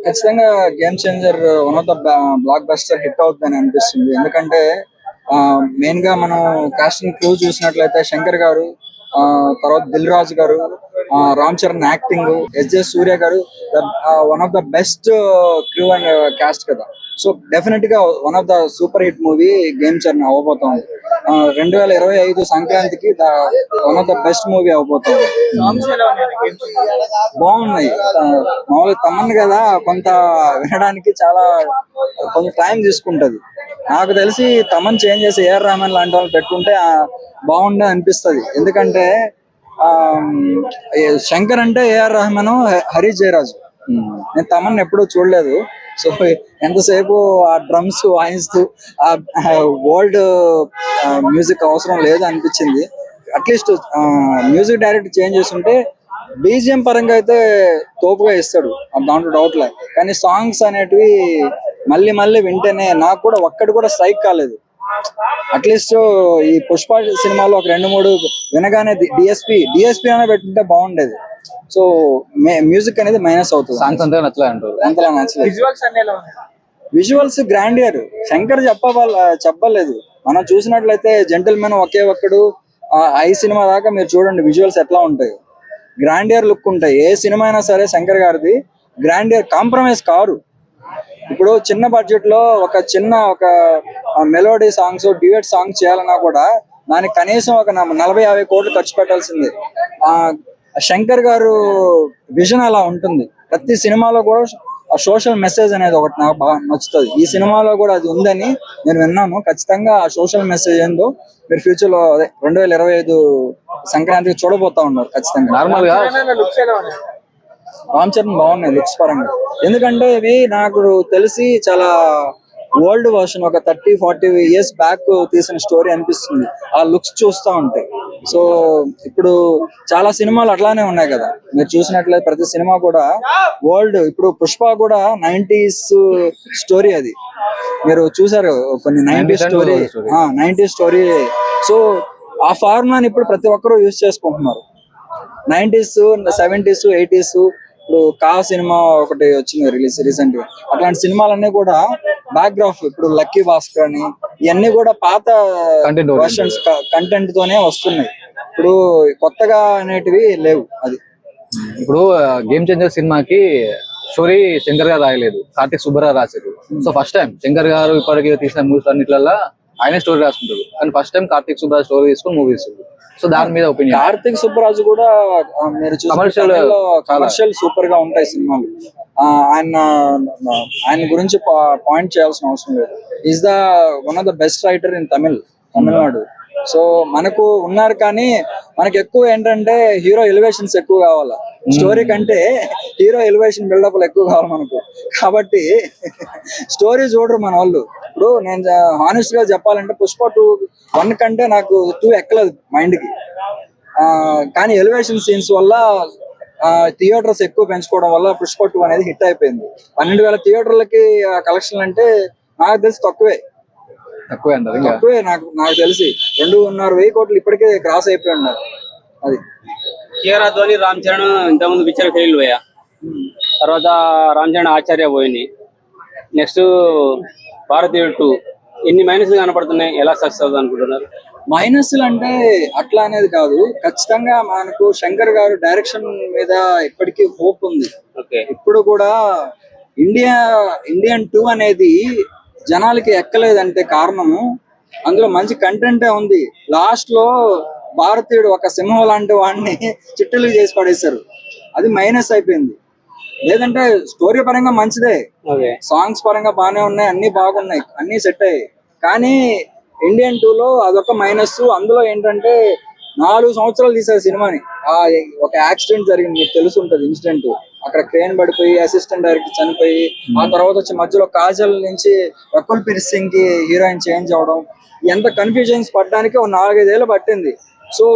ఖచ్చితంగా game changer one of the blockbuster hit అవుతుందని అనిపిస్తుంది. ఎందుకంటే మెయిన్గా మనం కాస్టింగ్ క్లూ చూసినట్లయితే శంకర్ గారు ఆ, తర్వాత దిల్ రాజు గారు రామ్ చరణ్ యాక్టింగ్ ఎస్జే సూర్య గారు one of the best crew and cast కదా. So definitely one of the super hit movie game Charan అవ్వబోతోంది. రెండు వేల ఇరవై ఐదు సంక్రాంతికి one of the best movie అవ్వబోతోంది. బాగున్నాయి. మామూలుగా తమన్ కదా కొంత వినడానికి చాలా కొంత టైం తీసుకుంటది. నాకు తెలిసి తమన్ చేంజ్ చేసి ఏఆర్ రామన్ లాంటి వాళ్ళు పెట్టుకుంటే బాగుండే అనిపిస్తది. ఎందుకంటే శంకర్ అంటే ఏఆర్ రెహమాన్ హరి జయరాజు. నేను తమన్ ఎప్పుడూ చూడలేదు. సో ఎంతసేపు ఆ డ్రమ్స్ వాయిస్తూ ఆ ఓల్డ్ మ్యూజిక్ అవసరం లేదు అనిపించింది. At least music direct change చేస్తుంటే బీజిఎం పరంగా అయితే తోపుగా ఇస్తాడు. దాంట్లో డౌట్ లే కానీ సాంగ్స్ అనేటివి మళ్ళీ మళ్ళీ వింటేనే నాకు కూడా ఒక్కటి కూడా స్ట్రైక్ కాలేదు. అట్లీస్ట్ ఈ పుష్ప సినిమాలో ఒక రెండు మూడు వినగానే డిఎస్పి డిఎస్పి అనే పెట్టుకుంటే బాగుండేది. సో మ్యూజిక్ అనేది మైనస్ అవుతుంది. సాంగ్స్ అంతా అంతలా నచ్చలేదు. విజువల్స్ గ్రాండియర్ శంకర్ చెప్పవాల చెప్పలేదు. మనం చూసినట్లయితే జెంటిల్మెన్ ఒకే ఒక్కడు ఆ, ఐ సినిమా దాకా మీరు చూడండి విజువల్స్ ఎట్లా ఉంటాయి. గ్రాండియర్ లుక్ ఉంటాయి. ఏ సినిమా అయినా సరే శంకర్ గారిది గ్రాండియర్ కాంప్రమైజ్ కారు. ఇప్పుడు చిన్న బడ్జెట్లో ఒక చిన్న ఒక మెలోడీ సాంగ్స్ డ్యూయట్ సాంగ్స్ చేయాలన్నా కూడా దానికి కనీసం ఒక నలభై యాభై కోట్లు ఖర్చు పెట్టాల్సిందే. ఆ శంకర్ గారు విజన్ అలా ఉంటుంది. ప్రతి సినిమాలో కూడా ఆ సోషల్ మెసేజ్ అనేది ఒకటి నాకు బాగా నచ్చుతుంది. ఈ సినిమాలో కూడా అది ఉందని నేను విన్నాను. ఖచ్చితంగా ఆ సోషల్ మెసేజ్ ఏందో మీరు ఫ్యూచర్లో అదే రెండు వేల ఇరవై ఐదు సంక్రాంతికి చూడబోతా ఉన్నారు ఖచ్చితంగా. నార్మల్గా? లుక్స్ ఎలా ఉన్నాయి? రామ్ చరణ్ బాగున్నాయి లుక్స్ పరంగా. ఎందుకంటే ఇవి నాకు తెలిసి చాలా ఓల్డ్ వర్షన్ ఒక థర్టీ ఫార్టీ ఇయర్స్ బ్యాక్ తీసిన స్టోరీ అనిపిస్తుంది. ఆ లుక్స్ చూస్తూ ఉంటాయి సో ఇప్పుడు చాలా సినిమాలు అట్లానే ఉన్నాయి కదా. మీరు చూసినట్లయితే ప్రతి సినిమా కూడా ఓల్డ్. ఇప్పుడు పుష్ప కూడా నైన్టీస్ స్టోరీ అది. మీరు చూసారు కొన్ని ninety 90s and story. Ninety story. So ఆ ఫార్ములాని ఇప్పుడు ప్రతి ఒక్కరూ యూజ్ చేసుకుంటున్నారు. నైన్టీస్ సెవెంటీస్ ఎయిటీస్ ఇప్పుడు కా సినిమా ఒకటి వచ్చింది రిలీజ్ రీసెంట్గా అట్లాంటి సినిమాలన్నీ కూడా బ్యాక్గ్రాఫ్ ఇప్పుడు లక్కీ భాస్కర్ అని ఇవన్నీ కూడా పాత. వర్షన్స్ కంటెంట్ తోనే వస్తున్నాయి. ఇప్పుడు కొత్తగా అనేటివి లేవు అది. ఇప్పుడు గేమ్ చేంజర్ సినిమాకి స్టోరీ శంకర్ గారు రాయలేదు కార్తిక్ సుబ్బరావు రాశారు. సో ఫస్ట్ టైం శంకర్ గారు ఇప్పటికి తీసిన మూవీస్ అన్నిట్లలో ఆయన స్టోరీ రాసుకుంటారు కానీ first time Karthik Subbarao story తీసుకొని మూవీ ఇస్తుంది సో దాని మీద ఒపీనియన్ కార్తిక్ సుబ్బరాజు కూడా మీరు చాలా. కమర్షియల్ సూపర్గా ఉంటాయి సినిమాలు. ఆయన ఆయన గురించి పాయింట్ చేయాల్సిన అవసరం లేదు. Is the one of the best writer in Tamil Tamil Nadu so మనకు ఉన్నారు కానీ మనకి ఎక్కువ ఏంటంటే హీరో ఎలివేషన్స్ ఎక్కువ కావాలా? స్టోరీ కంటే హీరో ఎలివేషన్ బిల్డప్ ఎక్కువ కావాలి మనకు. కాబట్టి స్టోరీ చూడరు మన వాళ్ళు. ఇప్పుడు నేను హానెస్ట్గా చెప్పాలంటే పుష్ప టూ వన్ కంటే నాకు టూ ఎక్కలేదు మైండ్కి. ఆ, కానీ ఎలివేషన్ సీన్స్ వల్ల థియేటర్స్ ఎక్కువ పెంచుకోవడం వల్ల పుష్ప టూ అనేది హిట్ అయిపోయింది. పన్నెండు వేల థియేటర్లకి కలెక్షన్ అంటే నాకు తెలిసి తక్కువే. తక్కువే తక్కువే నాకు నాకు తెలిసి. రెండున్నర వెయ్యి కోట్లు ఇప్పటికే క్రాస్ అయిపోయి ఉన్నారు. అది. కియర్ అద్వాని రామ్ చరణ్ ఇంతకుముందు పిక్చర్ ఫెయిల్ పోయా. తర్వాత రామ్ చరణ్ ఆచార్య పోయింది. నెక్స్ట్ భారతీయుడు ఎన్ని మైనస్ కనపడుతున్నాయి ఎలా సక్సెస్ అవుతుంది అనుకుంటున్నారు? మైనస్లు అంటే అట్లా అనేది కాదు. ఖచ్చితంగా మనకు శంకర్ గారు డైరెక్షన్ మీద ఇప్పటికీ హోప్ ఉంది. ఓకే ఇప్పుడు కూడా ఇండియా ఇండియన్ టూ అనేది జనాలకి ఎక్కలేదంటే కారణము. అందులో మంచి కంటెంటే ఉంది. లాస్ట్లో భారతీయుడు ఒక సింహం లాంటి వాడిని చిట్టులు చేసి పడేశారు. అది మైనస్ అయిపోయింది. లేదంటే స్టోరీ పరంగా మంచిదే. సాంగ్స్ పరంగా బాగానే ఉన్నాయి అన్ని బాగున్నాయి అన్ని సెట్ అయ్యాయి. కానీ ఇండియన్ టూ లో అదొక మైనస్. అందులో ఏంటంటే నాలుగు సంవత్సరాలు తీశారు సినిమాని. ఆ ఒక యాక్సిడెంట్ జరిగింది మీకు తెలిసి ఉంటది ఇన్సిడెంట్. అక్కడ క్రేన్ పడిపోయి అసిస్టెంట్ డైరెక్టర్ చనిపోయి ఆ తర్వాత వచ్చి మధ్యలో కాజల్ నుంచి రకుల్ పీర్ సింగ్కి హీరోయిన్ చేంజ్ అవడం. ఎంత కన్ఫ్యూజన్స్ పడడానికి ఒక నాలుగైదేళ్ళు పట్టింది. సో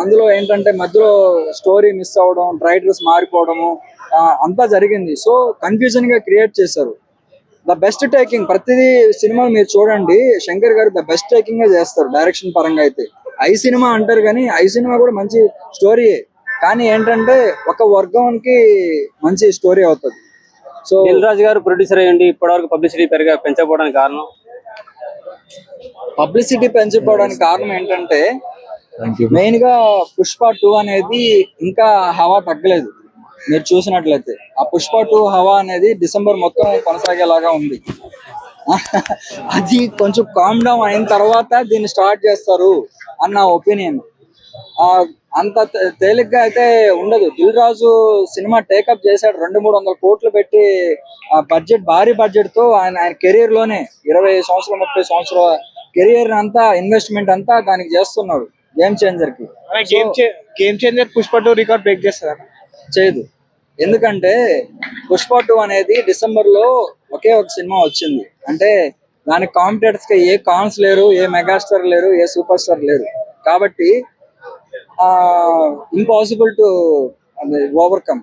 అందులో ఏంటంటే మధ్యలో స్టోరీ మిస్ అవ్వడం రైటర్స్ మారిపోవడము అంతా జరిగింది. సో కన్ఫ్యూజన్గా క్రియేట్ చేశారు. ద బెస్ట్ టేకింగ్ ప్రతిదీ సినిమాలు మీరు చూడండి శంకర్ గారు ద బెస్ట్ టేకింగ్ చేస్తారు డైరెక్షన్ పరంగా అయితే. ఐ సినిమా అంటారు కానీ ఐ సినిమా కూడా మంచి స్టోరీయే కానీ ఏంటంటే ఒక వర్గానికి మంచి స్టోరీ అవుతుంది. సో దిల్ రాజు గారు ప్రొడ్యూసర్ అయ్యండి ఇప్పటివరకు పబ్లిసిటీ పెరిగా పెంచకపోవడానికి కారణం? పబ్లిసిటీ పెంచుకోవడానికి కారణం ఏంటంటే మెయిన్గా పుష్ప టూ అనేది ఇంకా హవా తగ్గలేదు. మీరు చూసినట్లయితే. ఆ పుష్ప టూ హవా అనేది డిసెంబర్ మొత్తం కొనసాగేలాగా ఉంది. అది కొంచెం కామ్ డౌన్ అయిన తర్వాత దీన్ని స్టార్ట్ చేస్తారు అన్న ఒపీనియన్ అంత తే- తేలిగ్గా అయితే ఉండదు. దిల్ రాజు సినిమా టేకప్ చేశాడు. రెండు మూడు వందల కోట్లు పెట్టి ఆ బడ్జెట్ భారీ బడ్జెట్తో ఆయన ఆయన కెరీర్లోనే ఇరవై సంవత్సరం ముప్పై సంవత్సరాల కెరీర్ అంతా ఇన్వెస్ట్మెంట్ అంతా దానికి చేస్తున్నాడు. Game చేంజర్కి. Game game changer Pushpa two record break చేస్తారు చేయదు. ఎందుకంటే పుష్ప టూ అనేది డిసెంబర్లో ఒకే ఒక సినిమా వచ్చింది. అంటే దానికి కాంపిటేటర్స్గా ఏ కాన్స్ లేరు ఏ మెగాస్టార్ లేరు ఏ సూపర్ స్టార్ లేరు. కాబట్టి ఇంపాసిబుల్ టు ఓవర్కమ్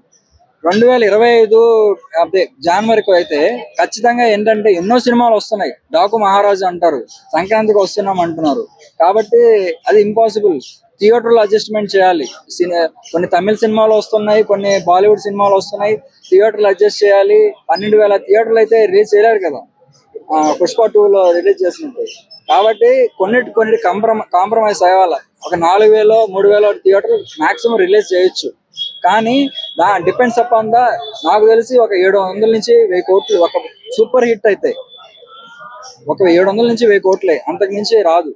రెండు వేల ఇరవై ఐదు అదే జనవరికి అయితే ఖచ్చితంగా ఏంటంటే ఎన్నో సినిమాలు వస్తున్నాయి. డాకు మహారాజు అంటారు సంక్రాంతికి వస్తున్నాం అంటున్నారు. కాబట్టి అది ఇంపాసిబుల్ థియేటర్లో అడ్జస్ట్మెంట్ చేయాలి. సిని- కొన్ని తమిళ సినిమాలు వస్తున్నాయి కొన్ని బాలీవుడ్ సినిమాలు వస్తున్నాయి. థియేటర్లు అడ్జస్ట్ చేయాలి. పన్నెండు వేల థియేటర్లు అయితే రిలీజ్ చేయలేరు కదా. ఆ, పుష్ప టూ లో రిలీజ్ చేసినట్టు. కాబట్టి కొన్నిటి కొన్నిటి కాంప్రమ కాంప్రమైజ్ అవ్వాలి ఒక నాలుగు వేలో మూడు వేలో థియేటర్ మాక్సిమం రిలీజ్ చేయొచ్చు. కానీ దా డిపెండ్స్ అపాన్ ద నాకు తెలిసి ఒక ఏడు వందల నుంచి వెయ్యి కోట్లు ఒక సూపర్ హిట్ అయితే. ఒక ఏడు వందల నుంచి వెయ్యి కోట్లే అంతకు మించి రాదు.